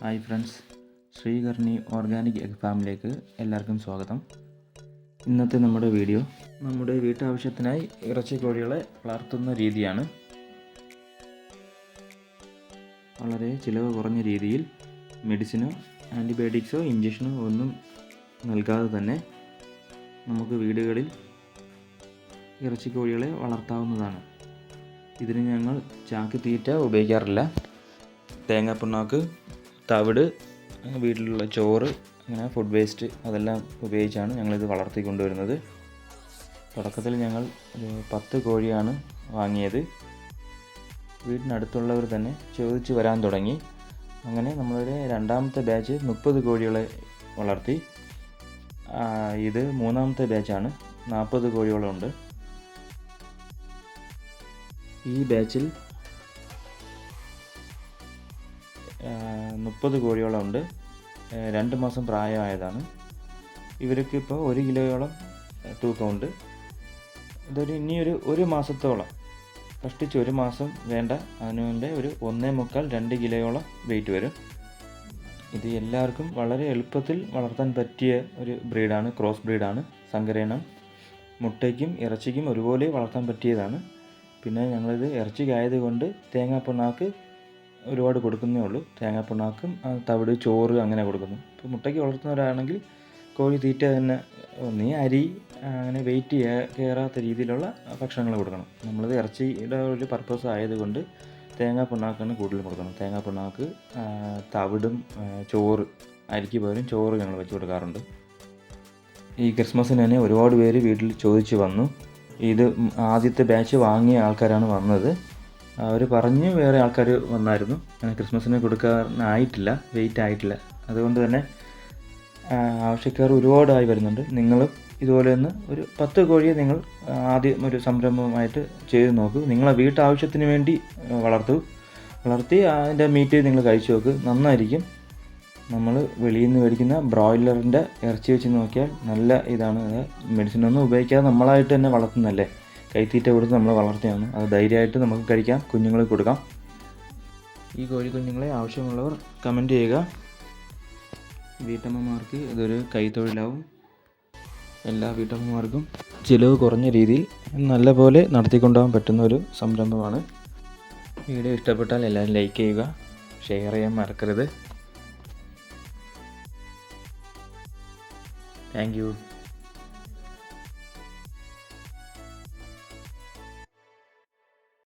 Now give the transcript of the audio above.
Hi friends Srikarni organic egg ഫാമിലേക്ക് എല്ലാവർക്കും സ്വാഗതം. ഇന്നത്തെ നമ്മുടെ വീഡിയോ നമ്മുടെ വീട്ടാവശ്യത്തിനായി ഇറച്ചി കോഴികളെ വളർത്തുന്ന രീതിയാണ്. വളരെ ചിലവ് കുറഞ്ഞ രീതിയിൽ മെഡിസിനോ ആന്റിബയോട്ടിക്സോ ഇഞ്ചക്ഷനോ ഒന്നും നൽകാതെ തന്നെ നമുക്ക് വീടുകളിൽ ഇറച്ചി കോഴികളെ വളർത്താവുന്നതാണ്. ഇതിന് ഞങ്ങൾ ചാക്ക് തീറ്റ ഉപയോഗിക്കാറില്ല. തേങ്ങാപ്പിണ്ണാക്ക് തവിട് വീട്ടിലുള്ള ചോറ് അങ്ങനെ ഫുഡ് വേസ്റ്റ് അതെല്ലാം ഉപയോഗിച്ചാണ് ഞങ്ങളിത് വളർത്തിക്കൊണ്ടുവരുന്നത്. തുടക്കത്തിൽ ഞങ്ങൾ ഒരു പത്ത് കോഴിയാണ് വാങ്ങിയത്. വീടിനടുത്തുള്ളവർ തന്നെ ചോദിച്ച് വരാൻ തുടങ്ങി. അങ്ങനെ നമ്മളൊരു രണ്ടാമത്തെ ബാച്ച് മുപ്പത് കോഴികളെ വളർത്തി. ഇത് മൂന്നാമത്തെ ബാച്ചാണ് നാൽപ്പത് കോഴികളുണ്ട്. ഈ ബാച്ചിൽ മുപ്പത് കോഴിയോളം ഉണ്ട്. രണ്ട് മാസം പ്രായമായതാണ്. ഇവർക്ക് ഇപ്പോൾ ഒരു കിലോയോളം തൂക്കമുണ്ട്. ഇതൊരു ഇനിയൊരു ഒരു മാസത്തോളം. കഷ്ടിച്ച് ഒരു മാസം വേണ്ട. അതിനുവേണ്ട ഒരു ഒന്നേ മുക്കാൽ രണ്ട് കിലോയോളം വെയിറ്റ് വരും. ഇത് എല്ലാവർക്കും വളരെ എളുപ്പത്തിൽ വളർത്താൻ പറ്റിയ ഒരു ബ്രീഡാണ്. ക്രോസ് ബ്രീഡാണ്. സങ്കരയിനം മുട്ടയ്ക്കും ഇറച്ചിക്കും ഒരുപോലെ വളർത്താൻ പറ്റിയതാണ്. പിന്നെ ഞങ്ങളിത് ഇറച്ചിക്കായതുകൊണ്ട് തേങ്ങാപ്പിണ്ണാക്ക് ഒരുപാട് കൊടുക്കുന്നേ ഉള്ളൂ. തേങ്ങാപ്പിണ്ണാക്കും തവിട് ചോറ് അങ്ങനെ കൊടുക്കുന്നു. ഇപ്പോൾ മുട്ടയ്ക്ക് വളർത്തുന്നവരാണെങ്കിൽ കോഴി തീറ്റ തന്നെ നീ അരി അങ്ങനെ വെയിറ്റ് കയറാത്ത രീതിയിലുള്ള ഭക്ഷണങ്ങൾ കൊടുക്കണം. നമ്മളത് ഇറച്ചിയുടെ ഒരു പർപ്പസ് ആയതുകൊണ്ട് തേങ്ങാ പിണ്ണാക്കാണ് കൂടുതൽ കൊടുക്കുന്നത്. തേങ്ങാ പിണ്ണാക്ക് തവിടും ചോറ് അരിക്ക് പകരം ചോറ് ഞങ്ങൾ വെച്ച് കൊടുക്കാറുണ്ട്. ഈ ക്രിസ്മസിന് തന്നെ ഒരുപാട് പേര് വീട്ടിൽ ചോദിച്ച് വന്നു. ഇത് ആദ്യത്തെ ബാച്ച് വാങ്ങിയ ആൾക്കാരാണ് വന്നത്. അവർ പറഞ്ഞ് വേറെ ആൾക്കാർ വന്നായിരുന്നു. അങ്ങനെ ക്രിസ്മസിന് കൊടുക്കാനായിട്ടില്ല വെയിറ്റ് ആയിട്ടില്ല. അതുകൊണ്ട് തന്നെ ആവശ്യക്കാർ ഒരുപാടായി വരുന്നുണ്ട്. നിങ്ങളും ഇതുപോലെ ഒന്ന് ഒരു പത്ത് കോഴിയെ നിങ്ങൾ ആദ്യം ഒരു സംരംഭമായിട്ട് ചെയ്ത് നോക്കൂ. നിങ്ങളെ വീട്ടാവശ്യത്തിന് വേണ്ടി വളർത്തു. വളർത്തി അതിന്റെ മീറ്റ് നിങ്ങൾ കഴിച്ചു നോക്ക്. നന്നായിരിക്കും. നമ്മൾ വെളിയിൽ നിന്ന് മേടിക്കുന്ന ബ്രോയിലറിന്റെ ഇറച്ചി വെച്ച് നോക്കിയാൽ നല്ല ഇതാണ്. മെഡിസിൻ ഒന്നും ഉപയോഗിക്കാതെ നമ്മളായിട്ട് തന്നെ വളർത്തുന്നല്ലേ കൈത്തീറ്റ കൊടുത്ത് നമ്മൾ വളർത്തിയാണ്. അത് ധൈര്യമായിട്ട് നമുക്ക് കഴിക്കാം. കുഞ്ഞുങ്ങൾക്ക് കൊടുക്കാം. ഈ കോഴി കുഞ്ഞുങ്ങളെ ആവശ്യമുള്ളവർ കമന്റ് ചെയ്യുക. വീട്ടമ്മമാർക്ക് ഇതൊരു കൈത്തൊഴിലാവും. എല്ലാ വീട്ടമ്മമാർക്കും ചിലവ് കുറഞ്ഞ രീതിയിൽ നല്ലപോലെ നടത്തിക്കൊണ്ടുപോകാൻ പറ്റുന്ന ഒരു സംരംഭമാണ്. വീഡിയോ ഇഷ്ടപ്പെട്ടാൽ എല്ലാവരും ലൈക്ക് ചെയ്യുക. ഷെയർ ചെയ്യാൻ മറക്കരുത്. Thank you